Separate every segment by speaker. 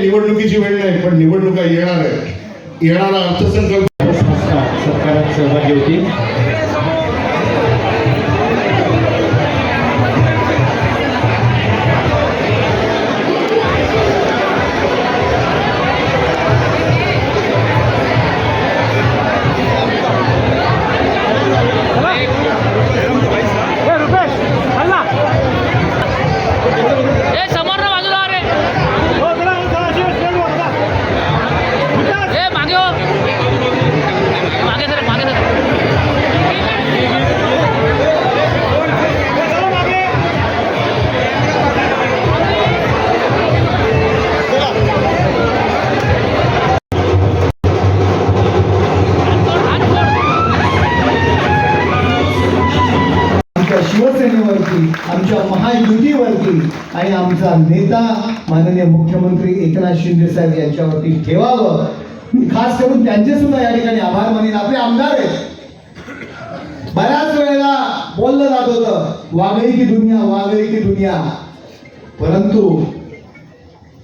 Speaker 1: निवडणुकीची वेळ नाही पण निवडणुका येणार आहे येणारा अर्थसंकल्प
Speaker 2: सरकारात सहभागी होती
Speaker 3: आणि आमचा नेता माननीय मुख्यमंत्री एकनाथ शिंदे साहेब यांच्यावरती ठेवावं. मी खास करून त्यांचे सुद्धा या ठिकाणी आभार मानेन. आपले आमदार आहेत. बऱ्याच वेळेला बोललं जात होत वागळी की दुनिया वागळी की दुनिया. परंतु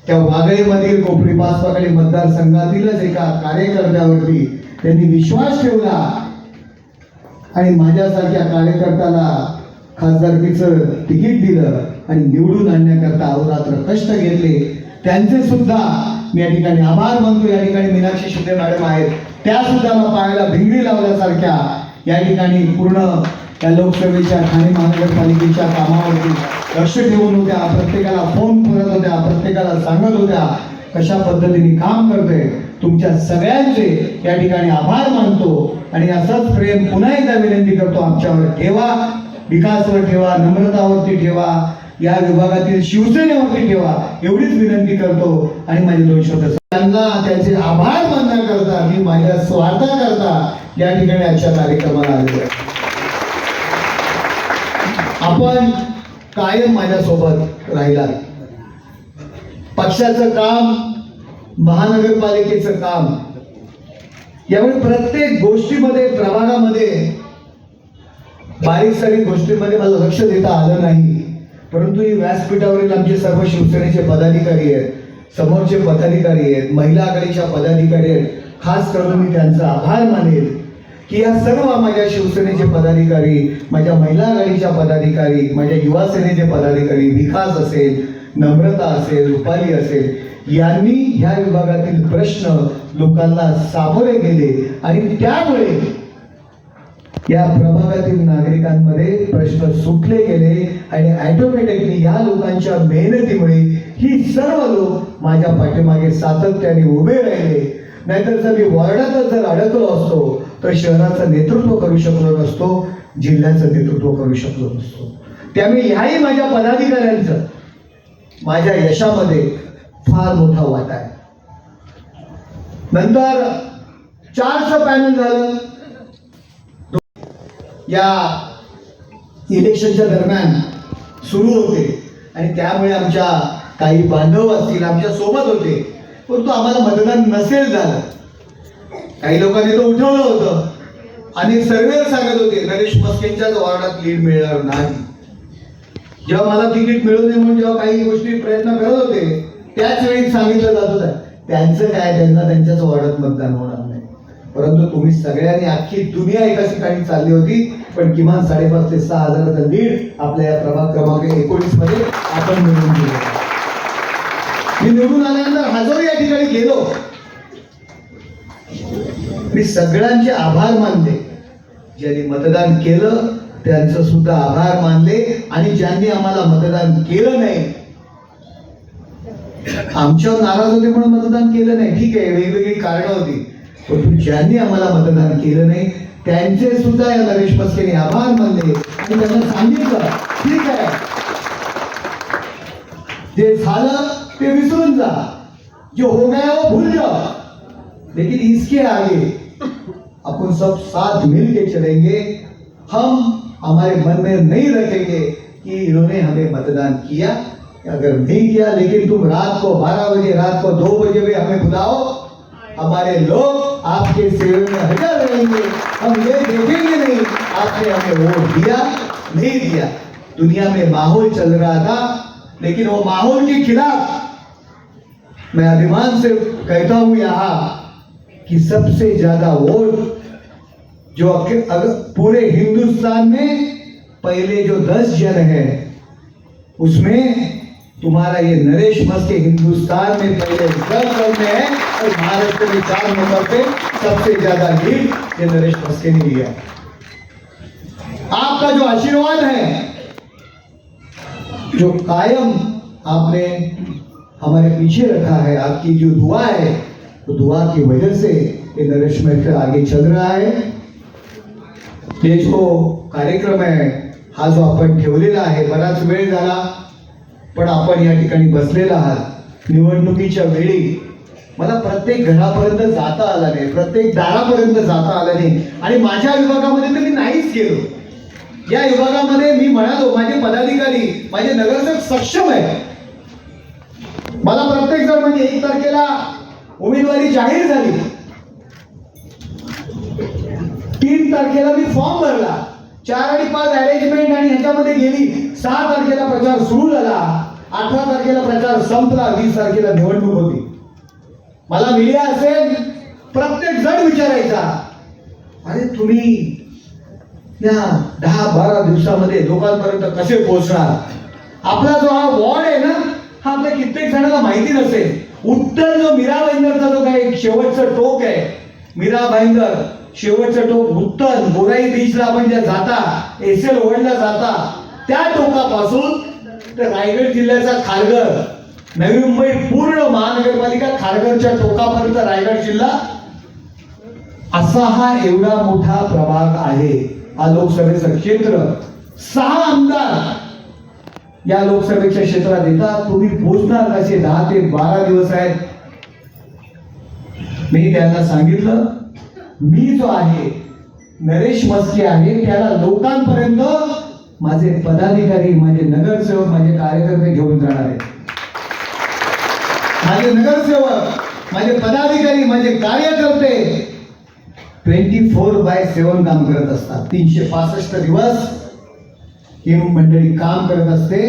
Speaker 3: त्या वागळीमधील कोपरी पाचपाकडी मतदारसंघातीलच एका कार्यकर्त्यावरती त्यांनी विश्वास ठेवला. आणि माझ्यासारख्या कार्यकर्त्याला खासदारकीचं तिकीट दिलं आणि निवडून आणण्याकरता अहोरात्र कष्ट घेतले. त्यांचे सुद्धा मी या ठिकाणी आभार मानतो. या ठिकाणी मीनाक्षी शिंदे मॅडम आहेत. त्या सुद्धा मला पायाला लावल्यासारख्या या ठिकाणी पूर्ण त्या लोकसभेच्या ठाणे महानगरपालिकेच्या कामावरती लक्ष ठेवून होत्या. प्रत्येकाला फोन करत होत्या. प्रत्येकाला सांगत होत्या कशा पद्धतीने काम करते तुमच्या सगळ्यांचे या ठिकाणी आभार मानतो. आणि असंच प्रेम पुन्हा एकदा विनंती करतो आमच्यावर. ठेवा. विकासवर ठेवा नम्रतावरती ठेवा या विभागातील शिवसेनेवरती ठेवा एवढीच विनंती करतो. आणि माझे दोन शब्द त्यांना त्याचे आभार मानण्याकरता मी माझ्या स्वार्थाकरता या ठिकाणी आजच्या कार्यक्रमाला आलेलो आपण कायम माझ्यासोबत राहिला. पक्षाचं काम महानगरपालिकेचं काम यामुळे प्रत्येक गोष्टीमध्ये प्रभागामध्ये बारीक सारीक गोष्टींमध्ये मला लक्ष देता आलं नाही. परंतु ही व्यासपीठावरील आमचे सर्व शिवसेनेचे पदाधिकारी आहेत समोरचे पदाधिकारी आहेत महिला आघाडीच्या पदाधिकारी आहेत. खास करून मी त्यांचा आभार मानेल की या सर्व माझ्या शिवसेनेचे पदाधिकारी माझ्या महिला आघाडीच्या पदाधिकारी माझ्या युवा सेनेचे पदाधिकारी विकास असेल नम्रता असेल रुपाली असेल यांनी ह्या विभागातील प्रश्न लोकांना सामोरे गेले आणि त्यामुळे या प्रभागातील नागरिकांमध्ये प्रश्न सुटले गेले आणि ऑटोमॅटिकली या लोकांच्या मेहनतीमुळे ही सर्व लोक माझ्या पाठीमागे सातत्याने उभे राहिले. नाहीतर जर मी वॉर्डातच जर अडकलो असतो तर शहराचं नेतृत्व करू शकलो नसतो जिल्ह्याचं नेतृत्व करू शकलो नसतो. त्यामुळे ह्याही माझ्या पदाधिकाऱ्यांचं माझ्या यशामध्ये फार मोठा वाटा आहे. नंतर चारचं पॅनल झालं. या इलेक्शनच्या दरम्यान सुरू होते. आणि त्यामुळे आमच्या काही बांधव असतील आमच्यासोबत होते. परंतु आम्हाला मतदान नसेल झालं. काही लोकांनी तो उठवलं होतं. आणि सर्वे सांगत होते नरेश मस्केंच्याच वॉर्डात लीड मिळणार नाही. जेव्हा मला तिकीट मिळू नये म्हणून जेव्हा काही गोष्टी प्रयत्न करत होते त्याच वेळी सांगितलं जात होतं त्यांचं काय? त्यांना त्यांच्याच वॉर्डात मतदान होणार परंतु तुम्ही सगळ्यांनी अख्खी दुनिया एका ठिकाणी चालली होती पण किमान साडेपाच ते सहा हजाराचा लीड आपल्या या प्रभाग क्रमांक एकोणीसमध्ये आपण मिळवून दिलं. मी निवडून आल्यानंतर हजारो या ठिकाणी गेलो. मी सगळ्यांचे आभार मानले. ज्यांनी मतदान केलं त्यांचं सुद्धा आभार मानले. आणि ज्यांनी आम्हाला मतदान केलं नाही आमच्यावर नाराज होते म्हणून मतदान केलं नाही. ठीक आहे वेगवेगळी कारणं होती. परंतु ज्यांनी आम्हाला मतदान केलं नाही, त्यांचे सुद्धा या नरेश मस्केने आभार मानले. आणि त्यांना सांगितलं, ठीक आहे. जे झालं, ते विसरून जा. जो हो गया, वो भूल जाओ. लेकिन इसके आगे अपन सब साथ मिल के चलेंगे। हम हमारे मन में नहीं रखेंगे कि इन्होंने हमें मतदान किया। अगर नहीं किया, लेकिन तुम रात को बारह बजे, रात को दो बजे भी हमें बुलाओ। हमारे लोग आपके सेवे में हाजिर रहेंगे। हम ये देखेंगे नहीं, आपने हमें वोट दिया, नहीं दिया। दुनिया में माहौल चल रहा था, लेकिन वो माहौल के खिलाफ मैं अभिमान से कहता हूँ यहाँ कि सबसे ज़्यादा वोट जो अगर पूरे हिंदुस्तान में पहले जो दस जन है, उसमें तुम्हारा ये नरेश मस्के हिंदुस्तान में पहले दस जन में है और महाराष्ट्र में चार नंबर पे सबसे ज़्यादा लीड ये नरेश मस्के ने लिया। आपका जो आशीर्वाद है, जो कायम आपने हमारे पीछे रखा है, आपकी जो दुआ है तो दुआ की वजह से ये नरेश मेहता आगे चल रहा है। हे जो कार्यक्रम आहे हा जो आपण ठेवलेला आहे बराच वेळ झाला पण आपण या ठिकाणी बसलेला आहात. निवडणुकीच्या वेळी मला प्रत्येक घरापर्यंत जाता आला नाही प्रत्येक दारापर्यंत जाता आलं नाही. आणि माझ्या विभागामध्ये तर मी नाहीच गेलो. या विभागामध्ये मी म्हणालो माझे पदाधिकारी माझे नगरसेवक सक्षम आहे मला प्रत्येक जण म्हणजे एक तारखेला उमेदवारी जाहीर झाली. तीन तारखेला मी फॉर्म भरला. चार आणि पाच अरेंजमेंट आणि ह्याच्यामध्ये गेली. सहा तारखेला प्रचार सुरू झाला. अठरा तारखेला प्रचार संपला वीस तारखेला निवडणूक होती. मला मीडिया असेल प्रत्येक जण विचारायचा अरे तुम्ही या दहा बारा दिवसामध्ये लोकांपर्यंत कसे पोहोचणार? आपला जो हा वॉर्ड आहे ना हा आपल्या कित्येक जणांना माहिती नसेल उत्तर जो मीरा भाईंदरचा जो काही शेवटचं टोक आहे मीरा भाईंदर शेवटचं टोक उत्तर बोराई बीचला आपण ज्या जाता एस एल ओल्डला जाता त्या टोकापासून तर रायगड जिल्ह्याचा खारघर. नवी मुंबई पूर्ण महानगरपालिका खारघरच्या टोकापर्यंत रायगड जिल्हा असा हा एवढा मोठा प्रभाग आहे. हा लोकसभेचं क्षेत्र. सहा आमदार या लोकसभेच्या क्षेत्रात येतात. तुम्ही पोचणार कसे? दहा ते बारा दिवस आहेत. मी त्यांना सांगितलं. मी जो आहे नरेश मस्के आहे त्याला लोकांपर्यंत माझे पदाधिकारी माझे नगरसेवक माझे कार्यकर्ते घेऊन जाणार आहेत. माझे नगरसेवक माझे पदाधिकारी माझे कार्यकर्ते ट्वेंटी फोर बाय सेवन काम करत असतात. तीनशे पासष्ट दिवस ही मंडळी काम करत असते.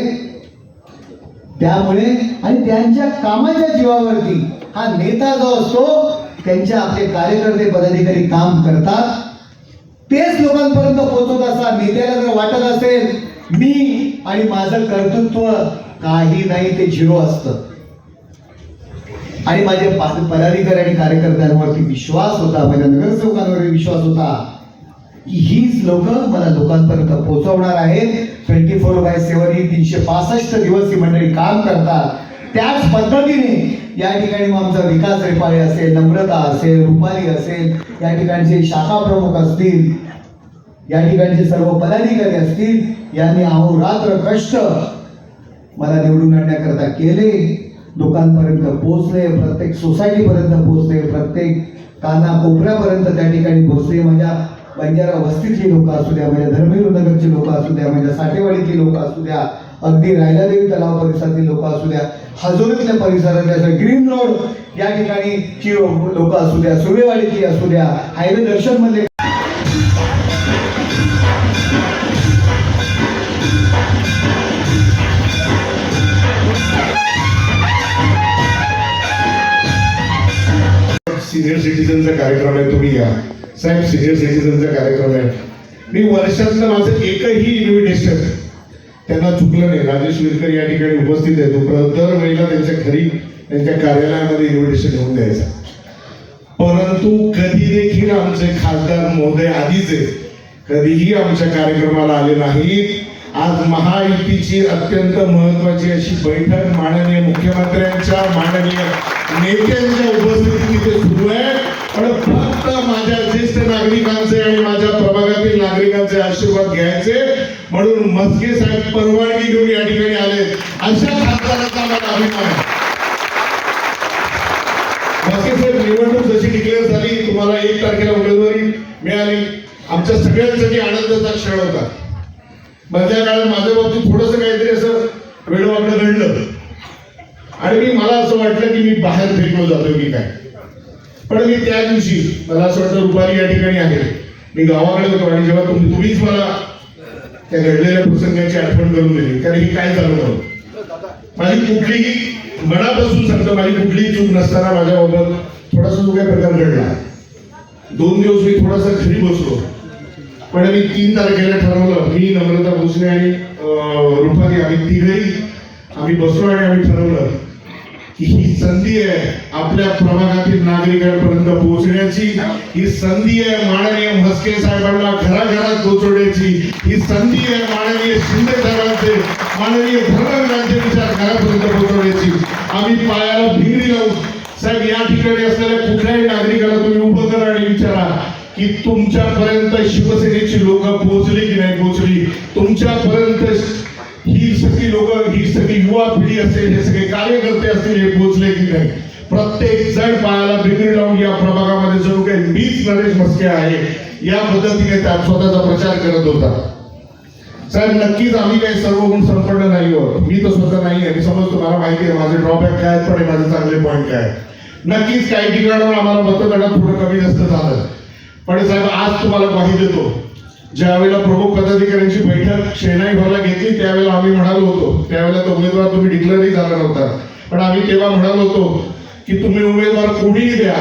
Speaker 3: त्यामुळे आणि त्यांच्या कामाच्या जीवावरती हा नेता जो असतो त्यांच्या आपले कार्यकर्ते पदाधिकारी काम करतात. तेच लोकांपर्यंत पोचत असा मी नेत्याला जर वाटत असेल मी आणि माझं कर्तृत्व काही नाही ते झिरो असतं. आणि माझे पा- पदाधिकारी आणि कार्यकर्त्यांवरती विश्वास होता माझ्या नगरसेवकांवर विश्वास होता की हीच लोक मला लोकांपर्यंत पोहोचवणार आहेत. ट्वेंटी फोर बाय सेवन ही तीनशे पासष्ट दिवस ही मंडळी काम करतात. त्याच पद्धतीने या ठिकाणी मग आमचा विकास रेपाळे असेल नम्रता असेल रुपाली असेल या ठिकाणचे शाखा प्रमुख असतील या ठिकाणचे सर्व पदाधिकारी असतील यांनी अहोरात्र कष्ट मला निवडून आणण्याकरता केले. लोकांपर्यंत पोहोचले प्रत्येक सोसायटीपर्यंत पोहोचले प्रत्येक काना कोपऱ्यापर्यंत त्या ठिकाणी पोहोचले. माझ्या बंजारा वस्तीतली लोक असू द्या माझ्या धर्मवीर नगरची लोक असू द्या माझ्या साठेवाडीतली लोक असू द्या अगदी रायलादेवी तलाव परिसरातील लोक असू द्या हजोरीतल्या परिसरातल्या ग्रीन रोड या ठिकाणी लोक असू द्या सुर्वेवाडीतली असू द्या हायवे दर्शनमध्ये
Speaker 1: सिनियर सिटीजनचा कार्यक्रम आहे तुम्ही या. साहेब सिनियर सिटीजनचा कार्यक्रम आहे. मी वर्षातलं माझं एकही इन्व्हिटेशन त्यांना चुकलं नाही. राजेश विरकर या ठिकाणी उपस्थित आहे. तो दरवेळेला त्यांच्या घरी त्यांच्या कार्यालयामध्ये इन्व्हिटेशन घेऊन द्यायचा. परंतु कधी देखील आमचे खासदार महोदय आधीचे कधीही आमच्या कार्यक्रमाला आले नाहीत. आज महायुतीची अत्यंत महत्वाची अशी बैठक माननीय मुख्यमंत्र्यांच्या माननीय नेत्यांच्या उपस्थितीत तिथे सुरू आहे. पण फक्त माझ्या ज्येष्ठ नागरिकांचे आणि माझ्या प्रभागातील नागरिकांचे आशीर्वाद घ्यायचे. म्हणून मस्के साहेब परवानगी घेऊन या ठिकाणी आले. अशा खासदारांचा मला अभिमान आहे. मस्के साहेब निवडणूक जशी डिक्लेअर झाली तुम्हाला एक तारखेला उमेदवारी मिळाली. आमच्या सगळ्यांसाठी आनंदाचा क्षण होता. मधल्या काळात माझ्या बाबतीत थोडंसं काहीतरी असं वेळवाकडं घडलं. आणि मी मला असं वाटलं की मी बाहेर फेकलो जातो की काय. पण मी त्या दिवशी मला असं वाटतं रुपाली या ठिकाणी आहे. मी गावाकडे होतो आणि जेव्हा तुम्हीच मला त्या घडलेल्या प्रसंगाची आठवण करून दिली. कारण ही काय झालं होतं माझी कुठलीही मनापासून सांगतो माझी कुठलीही चूक नसताना माझ्याबाबत थोडासा जो काही प्रकार घडला. दोन दिवस मी थोडासा घरी बसलो. पण मी तीन तारखेला ठरवलं मी नम्रता भोसले आणि रुपाली आम्ही तिघही आम्ही बसलो आणि आम्ही ठरवलं ही संधी आहे आपल्या प्रभागातील नागरिकांपर्यंत पोहोचण्याची. ही संधी आहे माननीय म्हस्के साहेबांना घराघरात पोहोचवण्याची. ही संधी आहे माननीय शिंदे साहेबांचे माननीय धर्मवीरांचे विचार घरापर्यंत पोहोचवण्याची. आम्ही पायाला भिंगरी लावून साहेब या ठिकाणी असलेल्या कुठल्याही नागरिकाला तुम्ही उभं करा आणि विचारा की तुमच्यापर्यंत शिवसेनेची लोक पोहोचली की नाही पोहोचली. सगळी युवा पिढी असेल हे सगळे कार्यकर्ते असतील हे पोहोचले की नाही. प्रत्येक जण पायाला बिगडी लावून या प्रभागामध्ये जणू काही मीच नरेश मस्के आहे या पद्धतीने त्या स्वतःचा प्रचार करत होता. साहेब नक्कीच आम्ही काही सर्व गुण संपन्न नाही आहोत. मी तर स्वतः नाही आहे. मी समज तुम्हाला माहिती आहे माझे ड्रॉबॅक काय आहेत, पण माझे चांगले पॉईंट काय नक्कीच काही ठिकाणावर आम्हाला मतदानात थोडं कमी जास्त झालं. पण साहेब आज तुम्हाला माहिती देतो ज्यावेळेला प्रमुख पदाधिकाऱ्यांची बैठक शेनाई भरला घेतली त्यावेळेला आम्ही म्हणालो होतो. त्यावेळेला तो उमेदवार तुम्ही डिक्लेअरही झाला नव्हता. पण आम्ही तेव्हा म्हणालो होतो की तुम्ही उमेदवार कोणीही द्या.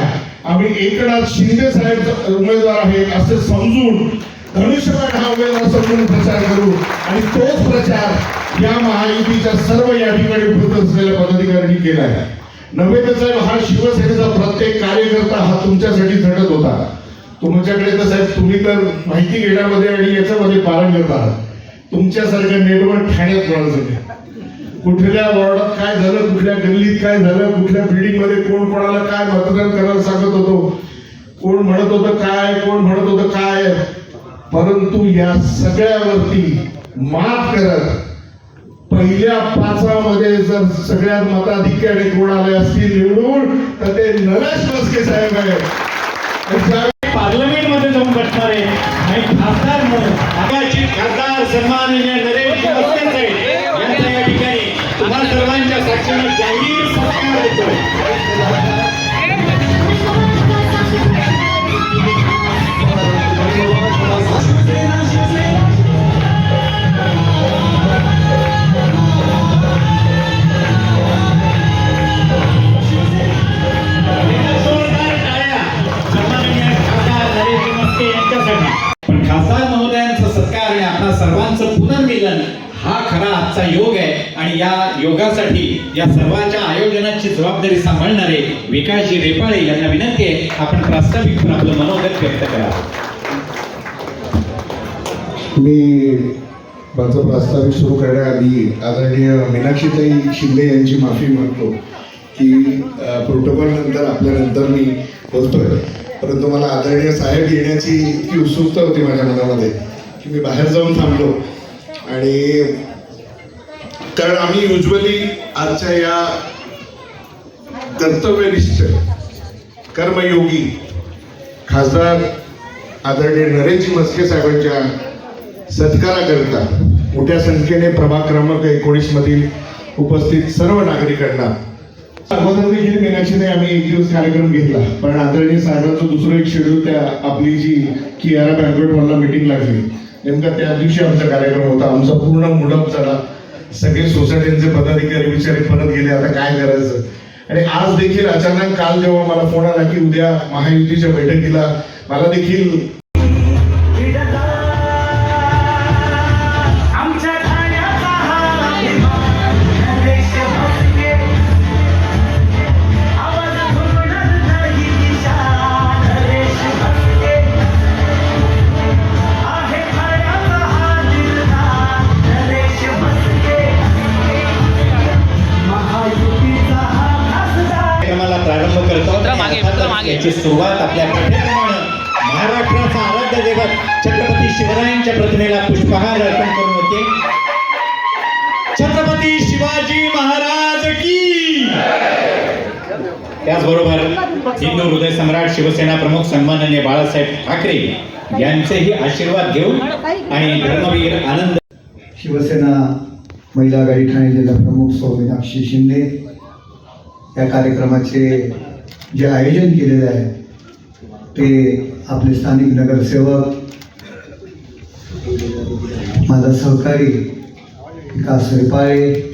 Speaker 1: आम्ही एकनाथ शिंदे साहेब उमेदवार आहेत असे समजून धनुष्यबाण हा उमेदवार समजून प्रचार करू. आणि तोच प्रचार या महायुतीच्या सर्व या ठिकाणी उपस्थित असलेल्या पदाधिकाऱ्यांनी केला आहे. नव्हे तर साहेब हा शिवसेनेचा प्रत्येक कार्यकर्ता हा तुमच्यासाठी झटत होता. तुमच्याकडे तर साहेब तुम्ही तर माहिती घेण्यामध्ये आणि याच्यामध्ये पारंगत आहात. तुमच्यासारखं नेटवर्क ठाण्यात कोणाचं कुठल्या वॉर्डात काय झालं कुठल्या गल्लीत काय झालं कुठल्या बिल्डिंगमध्ये कोण कोणाला काय मतदान करायला सांगत होतो? कोण म्हणत होतं काय कोण म्हणत होतं काय? परंतु या सगळ्यावरती मात करत पहिल्या पाचामध्ये जर सगळ्यात मताधिकारी कोण आले असतील निवडून तर ते नरेश बसके साहेब आहेत.
Speaker 2: करणारे आणि खासदार म्हणून खासदार सन्माननीय नरेश मस्के साहेब. यांचा या ठिकाणी तुम्हा सर्वांच्या साक्षीने जाहीर सत्कार देतोय
Speaker 4: योगासाठी या सर्वांच्या आयोजनाची जबाबदारी सांभाळणारे विकासजी रेपाळे यांना विनंती आहे आपण प्रास्ताविक आपलं मनोगत व्यक्त करा.
Speaker 1: मी माझं प्रास्ताविक सुरू करण्याआधी आदरणीय मीनाक्षीताई शिंदे यांची माफी मागतो की प्रोटोकॉल नंतर आपल्यानंतर मी बोलतोय. परंतु मला आदरणीय साहेब येण्याची इतकी उत्सुकता होती माझ्या मनामध्ये की मी बाहेर जाऊन थांबलो. आणि कारण आम्ही युजली आजच्या या कर्तव्यनिष्ठ कर्मयोगी खासदार आदरणीय नरेशजी मस्के साहेबांच्या सत्काराकरता मोठ्या संख्येने प्रभाग क्रमांक एकोणीस मधील उपस्थित सर्व नागरिकांना अगोदर देखील नाही आम्ही एक दिवस कार्यक्रम घेतला. पण आदरणीय साहेबांचं दुसरं एक शेड्यूल त्या आपली जी कियारा बँकवेट हॉलला मिटिंग लागली. नेमका त्या दिवशी आमचा कार्यक्रम होता. आमचा पूर्ण मुडप झाला. सगळे सोसायटीचे पदाधिकारी विचारे परत गेले आता काय करायचं? आणि आज देखील अचानक काल जेव्हा मला फोन आला की उद्या महायुतीच्या बैठकीला मला देखील
Speaker 4: शिवाजी महाराज की त्याचबरोबर हिंदू हृदय सम्राट शिवसेना प्रमुख सन्माननीय बाळासाहेब ठाकरे यांचेही आशीर्वाद घेऊन आणि धर्मवीर आनंद
Speaker 3: शिवसेना महिला आघाडी ठाणे जिल्हा प्रमुख सौ मीनाक्षी शिंदे या कार्यक्रमाचे जे आयोजन केलेले आहे ते आपले स्थानिक नगरसेवक माझा सहकारी विकास रेपाळे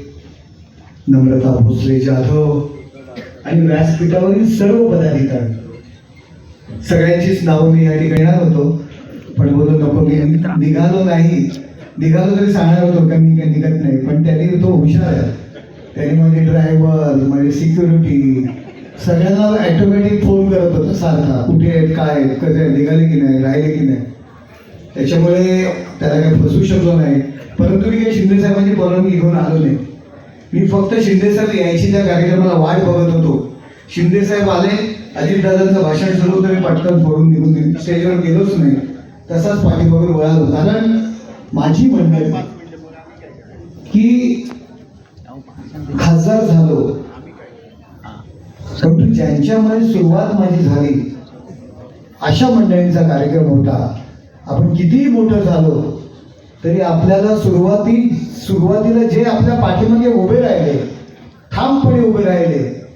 Speaker 3: नम्रता भोसले जाधव आणि व्यासपीठावरील सर्व पदाधिकारी. सगळ्यांचीच नावं मी या ठिकाणी होतो पण बोलू नको मी निघालो नाही. निघालो तरी सांगणार होतो का मी काही निघत नाही पण त्यांनी तो हुशार आहे. त्यांनी माझे ड्रायव्हर माझे सिक्युरिटी सगळ्यांना ॲटोमॅटिक फोन करत होता सारखा कुठे आहेत काय आहेत कसे निघाले की नाही राहिले की नाही. त्याच्यामुळे त्याला काही फसू शकलो नाही. परंतु मी काही शिंदे साहेबांची परवानगी घेऊन आलो नाही. मी फक्त शिंदे साहेब यायची त्या कार्यक्रमाला वाट बघत होतो. शिंदे साहेब आले अजितदादांचं भाषण सुरू होतं मी पटकन फोडून निघून स्टेजवर गेलोच नाही. तसाच पाठीमागून वळालो कारण माझी मंडळी की खासदार झालो. परंतु ज्यांच्यामुळे सुरुवात माझी झाली अशा मंडळींचा कार्यक्रम होता. आपण कितीही मोठं झालो तरी आपल्याला सुरुवाती सुरुवातीला जे आपल्या पाठीमागे उभे राहिले ठामपणे उभे राहिले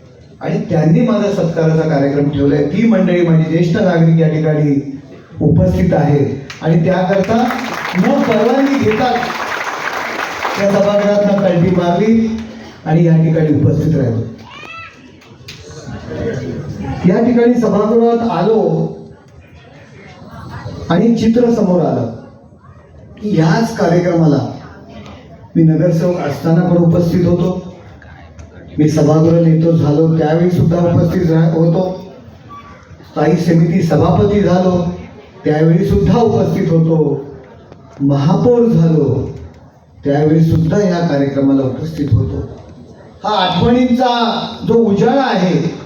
Speaker 3: आणि त्यांनी माझा सत्काराचा कार्यक्रम ठेवलाय ती मंडळी म्हणजे ज्येष्ठ नागरिक या ठिकाणी उपस्थित आहे. आणि त्याकरता न परवानगी घेतात. त्या सभागृहात कल्टी मारली आणि या ठिकाणी उपस्थित राहिलो. या ठिकाणी सभागृहात आलो आणि चित्र समोर आलं. की याच कार्यक्रमाला मी नगरसेवक असताना पण उपस्थित होतो. मी सभागृह नेतो झालो. त्यावेळी सुद्धा उपस्थित होतो. स्थायी समिती सभापती झालो. त्यावेळी सुद्धा उपस्थित होतो. महापौर झालो. त्यावेळी सुद्धा या कार्यक्रमाला उपस्थित होतो. हा आठवणींचा जो उजाळा आहे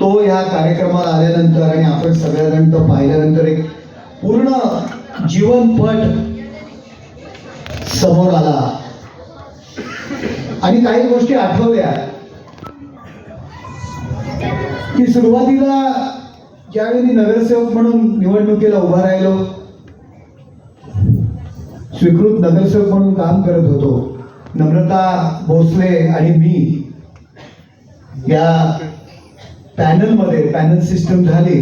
Speaker 3: तो या कार्यक्रमाला आल्यानंतर आणि आपण सगळ्याजण तो पाहिल्यानंतर एक पूर्ण जीवनपट समोर आला. आणि काही गोष्टी आठवल्या. की सुरुवातीला ज्यावेळी मी नगरसेवक म्हणून निवडणुकीला उभा राहिलो स्वीकृत नगरसेवक म्हणून काम करत होतो नम्रता भोसले आणि मी या पॅनलमध्ये पॅनल सिस्टम झाली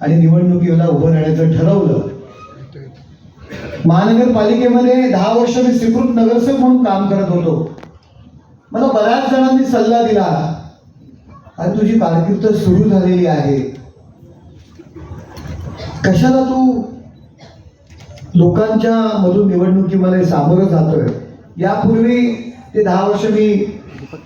Speaker 3: आणि निवडणुकीला उभं राहण्याचं ठरवलं. महानगरपालिकेमध्ये दहा वर्ष मी स्वीकृत नगरसेवक म्हणून काम करत होतो. मला बऱ्याच जणांनी सल्ला दिला. आणि तुझी कारकीर्द सुरू झालेली आहे. कशाला तू लोकांच्या मधून निवडणुकीमध्ये सामोरं जातोय? यापूर्वी ते दहा वर्ष मी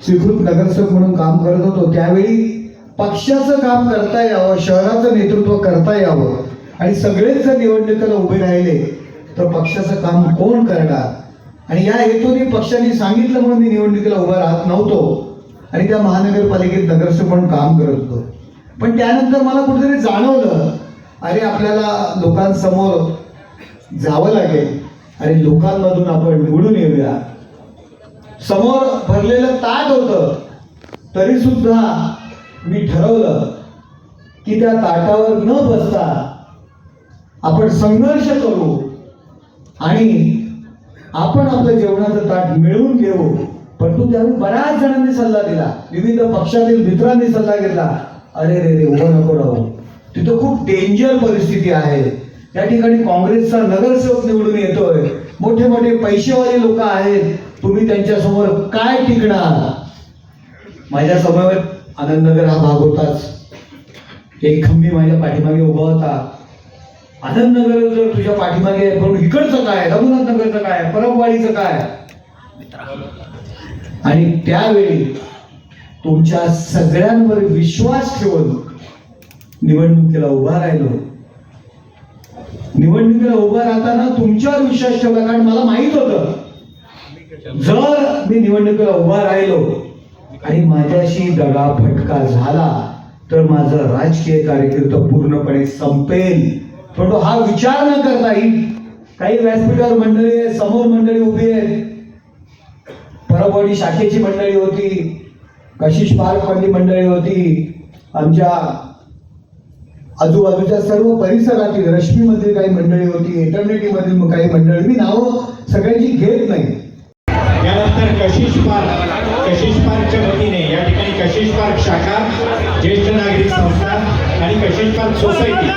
Speaker 3: स्वीकृत नगरसेवक म्हणून काम करत होतो. त्यावेळी पक्षाचं काम करता यावं शहराचं नेतृत्व करता यावं आणि सगळेच जर निवडणुकीला उभे राहिले तर पक्षाचं काम कोण करणार? आणि या हेतूने पक्षाने सांगितलं म्हणून मी निवडणुकीला उभा राहत नव्हतो. आणि त्या महानगरपालिकेत नगरसेवक म्हणून काम करत होतो. पण त्यानंतर मला कुठेतरी जाणवलं अरे आपल्याला लोकांसमोर जावं लागेल. आणि लोकांमधून आपण निवडून येऊया. समोर भरलेलं ताट होतं. तरी सुद्धा मी ठरवलं की त्या ताटावर न बसता आपण संघर्ष करू. आणि आपण आपलं जेवणाचं ताट मिळवून घेऊ. परंतु त्यावेळी बऱ्याच जणांनी सल्ला दिला. विविध पक्षातील मित्रांनी सल्ला घेतला. अरे रे रे उभं नको राहू. तिथं खूप डेंजर परिस्थिती आहे. त्या ठिकाणी काँग्रेसचा नगरसेवक निवडून येतोय. मोठे मोठे पैसेवाले लोक आहेत. तुम्ही त्यांच्यासमोर काय टिकणार? माझ्यासमोर आनंदनगर हा भाग होताच. एक खंबी माझ्या पाठीमागे उभा होता. आनंदनगर जर तुझ्या पाठीमागे आहे पण इकडचं काय रघुनाथ नगरचं काय परमवाडीचं काय आणि त्यावेळी तुमच्या सगळ्यांवर विश्वास ठेवून निवडणुकीला उभा राहिलो. निवडणुकीला उभा राहताना तुमच्यावर विश्वास ठेवला कारण मला माहीत होतं जर मी निवडणुकीला उभा राहिलो आणि माझ्याशी दगा फटका झाला तर माझं राजकीय कार्यकर्ता पूर्णपणे संपेल. पण तो हा विचार न करता ही काही व्यासपीठावर मंडळी आहे समोर मंडळी उभी आहे परभणी शाखेची मंडळी होती कशिश पार्क मधली मंडळी होती आमच्या आजूबाजूच्या सर्व परिसरातील रश्मीमधील काही मंडळी होती एटर्निटीमधील काही मंडळी. मी नावं सगळ्यांची घेत नाही.
Speaker 4: यानंतर कशिश पार्क कशिश पार्कच्या वतीने ठिकाणी कशिश पार्क शाखा ज्येष्ठ नागरिक संस्था आणि कशिश पार्क सोसायटी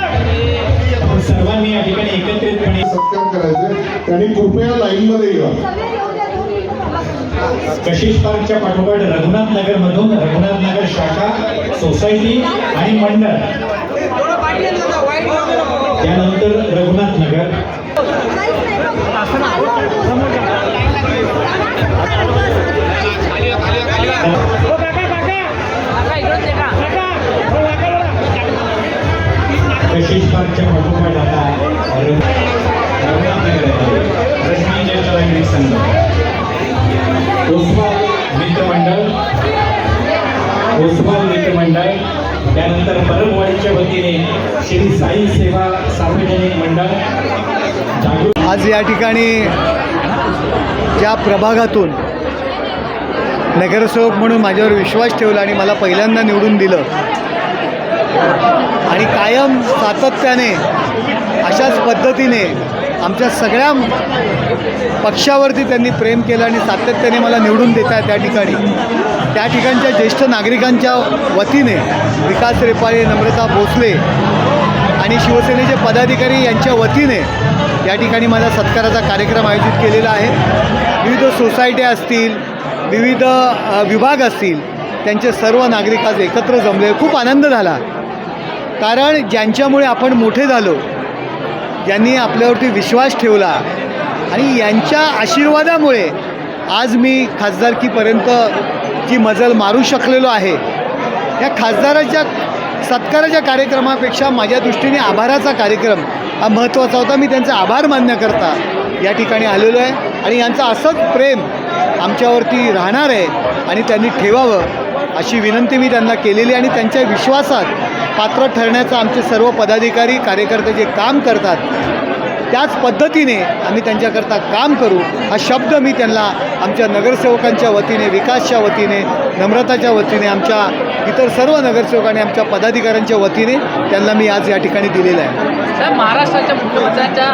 Speaker 4: आपण सर्वांनी या ठिकाणी एकत्रितपणे
Speaker 1: सत्कार करायचे. त्यांनी कृपया लाईन मध्ये या.
Speaker 4: कशिश पार्कच्या पाठोपाठ रघुनाथ नगर मधून रघुनाथ नगर शाखा सोसायटी आणि मंडळ. त्यानंतर रघुनाथ नगर.
Speaker 5: काका.
Speaker 4: कशिश पार्कच्या पाठोपाठ आता रघुनाथ रश्मी ज्येष्ठ नागरिक संघ ओसवाल मित्रमंडळ ओसवाल मित्रमंडळ त्यानंतर परमवाडीच्या वतीने श्री साई सेवा सार्वजनिक मंडळ
Speaker 3: आज या ठिकाणी ज्या प्रभागातून नगरसेवक म्हणून माझ्यावर विश्वास ठेवला आणि मला पहिल्यांदा निवडून दिलं आणि कायम सातत्याने अशाच पद्धतीने आमच्या सगळ्या पक्षावरती त्यांनी प्रेम केलं आणि सातत्याने मला निवडून देत आहे त्या ठिकाणी. त्या ठिकाणच्या ज्येष्ठ नागरिकांच्या वतीने विकास रेपाळे नम्रता भोसले आणि शिवसेनेचे पदाधिकारी यांच्या वतीने या ठिकाणी माझा सत्काराचा कार्यक्रम आयोजित केलेला आहे. विविध सोसायट्या असतील विविध विभाग असतील त्यांचे सर्व नागरिक आज एकत्र जमले. खूप आनंद झाला. कारण ज्यांच्यामुळे आपण मोठे झालो ज्यांनी आपल्यावरती विश्वास ठेवला आणि यांच्या आशीर्वादामुळे आज मी खासदारकीपर्यंत जी मजल मारू शकलेलो आहे या खासदाराच्या सत्काराच्या कार्यक्रमापेक्षा माझ्या दृष्टीने आभाराचा कार्यक्रम हा महत्त्वाचा होता. मी त्यांचा आभार मानण्याकरता या ठिकाणी आलेलो आहे आणि यांचं असंच प्रेम आमच्यावरती राहणार आहे आणि त्यांनी ठेवावं. अशी विनंती मी त्यांना केलेली आणि त्यांच्या विश्वासात पात्र ठरण्याचं आमचे सर्व पदाधिकारी कार्यकर्ते जे काम करतात त्याच पद्धतीने आम्ही त्यांच्याकरता काम करू. हा शब्द मी त्यांना आमच्या नगरसेवकांच्या वतीने विकासच्या वतीने नम्रताच्या वतीने आमच्या इतर सर्व नगरसेवक आणि आमच्या पदाधिकाऱ्यांच्या वतीने त्यांना मी आज या ठिकाणी दिलेलं आहे.
Speaker 5: साहेब महाराष्ट्राच्या मुख्यमंत्र्यांच्या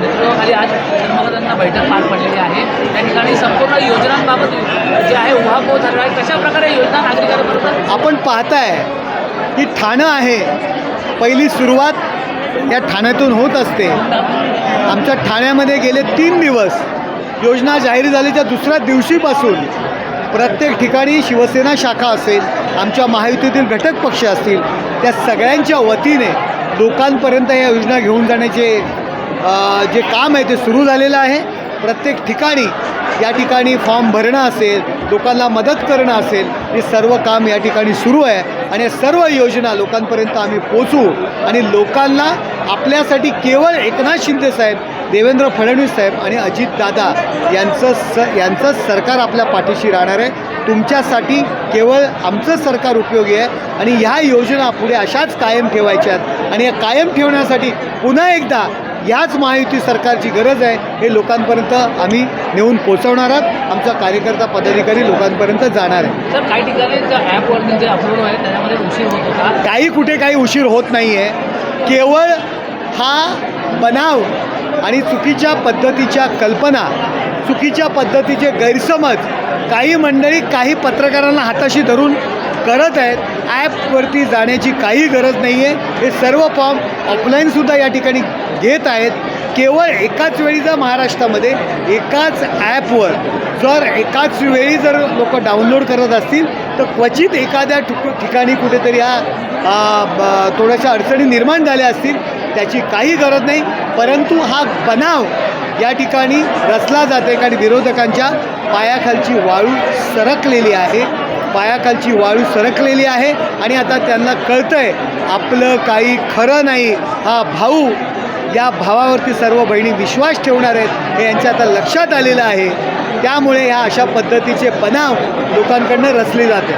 Speaker 5: नेतृत्वाखाली आज धर्मगतांना बैठक पार पडलेली आहे. त्या ठिकाणी संपूर्ण योजनांबाबत जे आहे उहापोह झालेला आहे. कशा प्रकारे योजना नागरिकांपर्यंत
Speaker 3: आपण पाहताय की ठाणं आहे. पहिली सुरुवात या ठाण्यातून होत असते. आमच्या ठाण्यामध्ये गेले तीन दिवस योजना जाहीर झाल्याच्या दुसऱ्या दिवशीपासून प्रत्येक ठिकाणी शिवसेना शाखा असेल आमच्या महायुतीतील घटक पक्ष असतील त्या सगळ्यांच्या वतीने लोकांपर्यंत या योजना घेऊन जाण्याचे जे काम आहे ते सुरू झालेलं आहे. प्रत्येक ठिकाणी या ठिकाणी फॉर्म भरणं असेल लोकांना मदत करणं असेल हे सर्व काम या ठिकाणी सुरू आहे. आणि या सर्व योजना लोकांपर्यंत आम्ही पोचवू आणि लोकांना आपल्यासाठी केवळ एकनाथ शिंदे साहेब देवेंद्र फडणवीस साहेब आणि अजितदादा यांचं स यांचंच सरकार आपल्या पाठीशी राहणार आहे. तुमच्यासाठी केवळ आमचं सरकार उपयोगी आहे. आणि ह्या योजना पुढे अशाच कायम ठेवायच्या आहेत. आणि या कायम ठेवण्यासाठी पुन्हा एकदा याच महायुती सरकारची गरज आहे हे लोकांपर्यंत आम्ही नेऊन पोचवणार आहोत. आमचा कार्यकर्ता पदाधिकारी लोकांपर्यंत जाणार आहे.
Speaker 5: सर काही ठिकाणी ॲपवरती जे अप्रूव्ह आहे त्याच्यामध्ये उशीर होत होता.
Speaker 3: काही कुठे काही उशीर होत नाही आहे केवळ हा बनाव आणि चुकीच्या पद्धतीच्या कल्पना चुकीच्या पद्धतीचे गैरसमज काही मंडळी काही पत्रकारांना हाताशी धरून करत आहेत. ॲपवरती जाण्याची काही गरज नाही आहे हे सर्व फॉर्म ऑफलाईनसुद्धा या ठिकाणी घेत आहेत. केवळ एकाच वेळी जर महाराष्ट्रामध्ये एकाच ॲपवर जर एकाच वेळी जर लोक डाउनलोड करत असतील तर क्वचित एखाद्या ठिकाणी कुठेतरी हा ब- थोड्याशा अडचणी निर्माण झाल्या असतील त्याची काही गरज नाही. परंतु हा बनाव या ठिकाणी रचला जाते. कारण विरोधकांच्या पायाखालची वाळू सरकलेली आहे. पायाखालची वाळू सरकलेली आहे आणि आता त्यांना कळतं आहे आपलं काही खरं नाही हा भाऊ या भावावरती सर्व बहिणी विश्वास ठेवणार आहेत हे यांच्या आता लक्षात आलेलं आहे. त्यामुळे ह्या अशा पद्धतीचे बनाव लोकांकडनं रचले जाते.